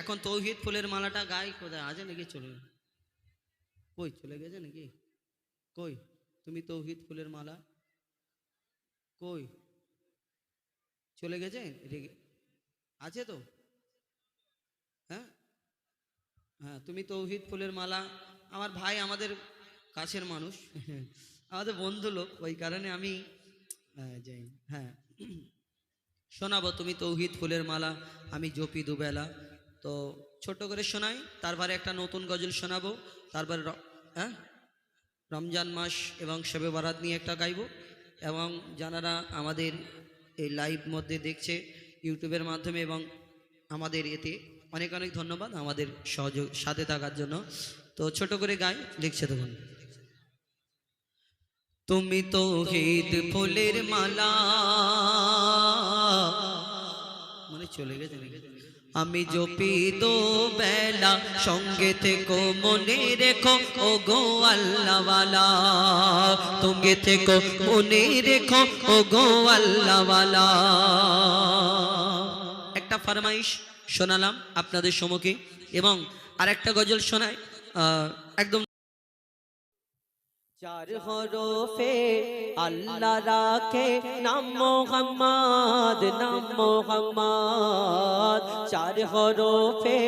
এখন তৌহিদ ফুলের মালাটা গায়ে কোথায়? আছে নাকি চলে? কই, চলে গেছে নাকি? কই, তুমি তৌহিদ ফুলের মালা? কই, চলে গেছে? আছে তো? হ্যাঁ? হ্যাঁ তুমি তৌহিদ ফুলের মালা। আমার ভাই আমাদের কাছের মানুষ। আমাদের বন্ধু লোক। ওই কারণে আমি যাই। হ্যাঁ। শোনাবো, তুমি তৌহিদ ফুলের মালা, আমি জপি দুবেলা। তো ছোট করে শোনাই, তারপরে একটা নতুন গজল শোনাবো, তারপরে হ্যাঁ? রমজান মাস এবং শবে বারাত নিয়ে একটা গাইবো, এবং যারা আমাদের এই লাইভ মধ্যে দেখছে ইউটিউবের মাধ্যমে এবং আমাদের এতে অনেক অনেক ধন্যবাদ আমাদের সহযোগ, সাথে থাকার জন্য। তো ছোট করে গাই লিখছে তখন। তুমি তো হিদ ফুলের মালা। মানে চলে গেছে? আমি জপি দো বেলা সঙ্গে থেকো মনে রেখো ও গো আল্লাহওয়ালা। তুঙ্গে থেকো মনে রেখো ও গো আল্লাহওয়ালা। একটা ফরমাইশ শোনালাম আপনাদের সম্মুখে এবং আর একটা গজল শোনায় আহ, একদম চার হরফে আল্লাহ রাখে। নাম মোহাম্মদ নাম মোহাম্মদ। চার হরফে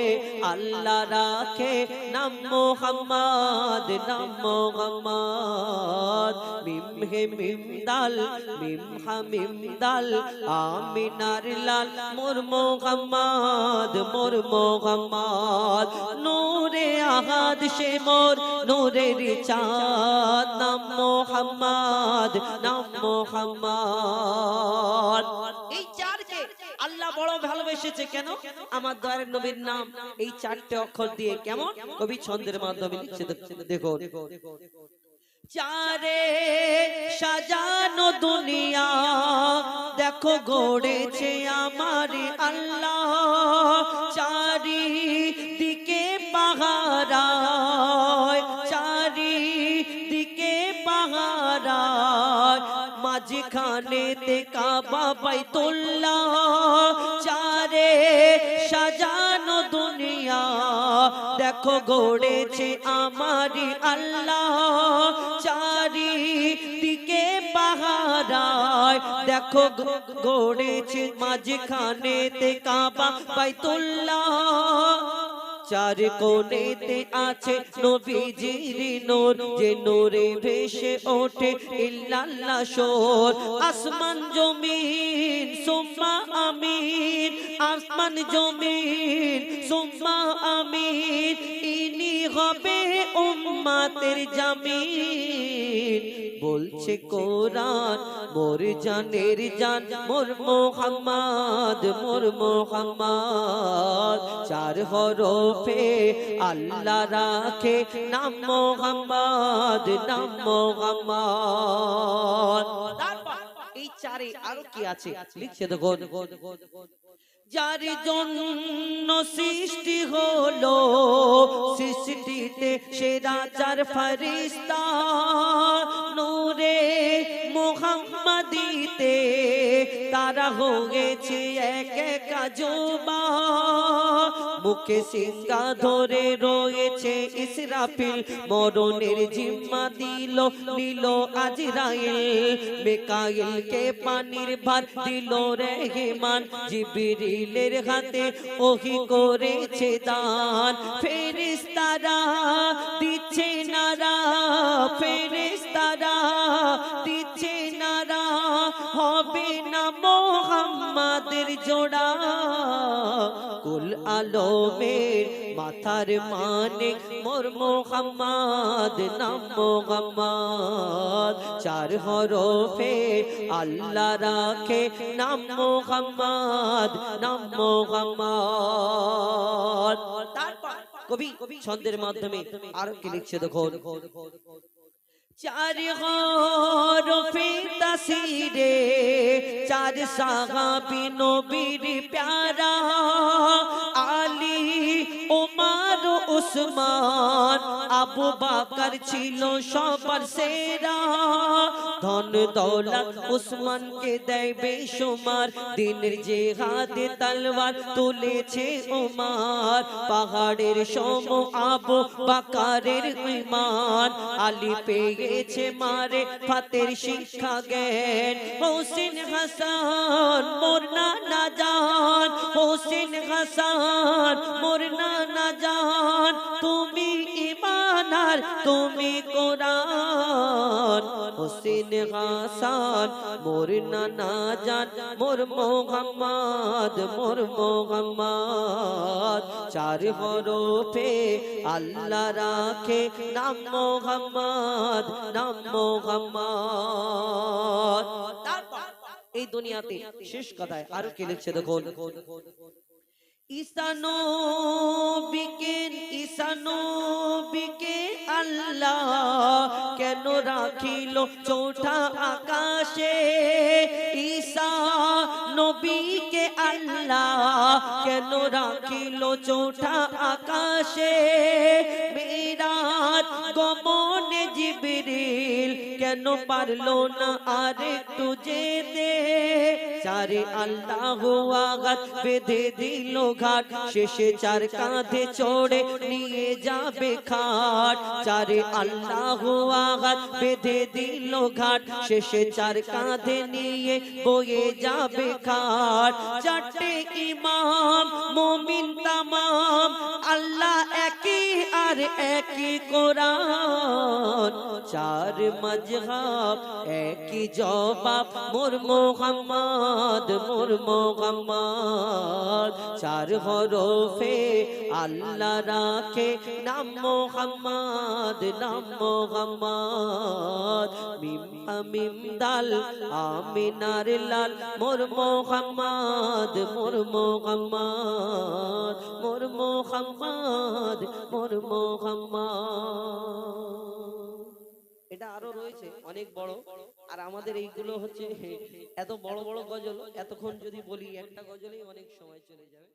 আল্লাহ রাখে। নাম মোহাম্মদ নাম মোহাম্মদ। মিম হে মিম দাল মিম হা মিম দাল। আমিনার লাল মোর মোহাম্মদ মোর মোহাম্মদ। নূরে আহাদ সে মোর নূরের চাঁদ। নাম মোহাম্মদ নাম মোহাম্মদ। এই চারকে আল্লাহ বড় ভালোবেসেছে কেন? আমার দয়ার নবীর নাম এই চারটে অক্ষর দিয়ে কেমন? কবি ছন্দের মাধ্যমে লিখছে দেখো চারে সাজানো দুনিয়া, দেখো গড়েছে আমার আল্লাহ। চারি দিকে পাহারায় মাঝখানে তে কাবা বাইতুল্লাহ চারে সাজানো দুনিয়া। দেখো গড়েছে আমারি আল্লাহ চারি দিকে পাহারায়। দেখো গড়েছে মাঝখানে তে কাবা বাইতুল্লাহ চার কোণেতে আছে নবীজির নূর যে নূরে ভেসে ওঠে ইল্লাল্লাহ শোর। আসমান জমিন সুম্মা আসমান জমিন সুম্মা আমিন, ইনি হবে উম্মাতের জামিন। বলছে কোরআন, মোর জানের জান, মোর মোহাম্মদ মোর মোহাম্মদ। চার হরফে আল্লাহ রাখে, নাম মোহাম্মদ নাম মোহাম্মদ। এই চারে আরও কি আছে? লিখছে দেখো যার জন্য সৃষ্টি হলো সৃষ্টিতে সেরা চার ফরিস্তা নূরে মোহাম্মদিতে তারা হয়েছে এক এক আজবা। মুখে সিঙ্গা ধরে রয়েছে ইসরাফিল। মরণের জিম্মা দিল, নিল আজরাইল। মেকাইলকে পানির ভার দিল রেহমান। জিবরিলের হাতে ওহি করেছে দান। ফেরেশতারা দিচ্ছে নারা, ফেরেশতারা দিচ্ছে নারা। হবে না মোহাম্মদের জোড়া আলমের মাথার মানে মোর মোহাম্মদ, নাম মোহাম্মদ। চার হরফে আল্লাহ রাখে নাম মোহাম্মদ নাম মোহাম্মদ। তারপর কবি ছন্দের মাধ্যমে আর কি লিখছে দেখো চার হরফে তাসিরে চার সাহাবি নবীর প্যারা। আলী ওমার উসমান আবু বাকার ছিল সবার সেরা। ধন দৌলত উসমানকে দেয় বেশুমার। দিনের যে হাতে তলবার তুলেছে উমার পাহাড়ের সম আবু বাকারের ইমান আলী পেয়েছে মারে ফাতের শিক্ষা জ্ঞান। হোসেন হাসান মোর না জান হোসেন হাসান মোর না জান তুমি ইমানার তুমি কোরআন। হোসেন হাসান, মোর না জান, মোর মোহাম্মদ মোর মোহাম্মদ। চার হরফে আল্লাহ রাখে, নাম মোহাম্মদ নাম মোহাম্মদ। এই দুনিয়াতে শেষ কথায় আরও কে লিখছে দেখুন? ঈসানো বিকে ইসানো বিকে আল্লাহ কেন রাখিল চৌঠা আকাশে? ঈসা নবীকে আল্লাহ কেন রাখিল চৌঠা আকাশে? বিরাট গমনে জিবরিল কেন পারল না আর একটু যেতে? চারে আল্লাহ আগাত বেঁধে দিল ঘাট। শেষে চার কাঁধে চড়ে নিয়ে যাবে খাট। চারে আল্লাহ আগাত বেঁধে দিল ঘাট। শেষে চার কাঁধে নিয়ে বয়ে যাবে খাট। চারটে ইমাম, মমিন তামাম, আল্লাহ একই আর একই কোরআন। চার মজহাব, একই জবাব, মোর মোহাম্মদ মোর মোহাম্মদ। চার হরফে আল্লাহ রাখে, নাম মোহাম্মদ নাম মোহাম্মদ। মিম মিম দাল, আমিনার লাল, মোর মোহাম্মদ মোর মোহাম্মদ। মোর মোহাম্মদ মোর মোহাম্মদ। এটা আরও রয়েছে অনেক বড়। আর আমাদের এইগুলো হচ্ছে এত বড় বড় গজল এতক্ষণ যদি বলি একটা গজলেই অনেক সময় চলে যাবে।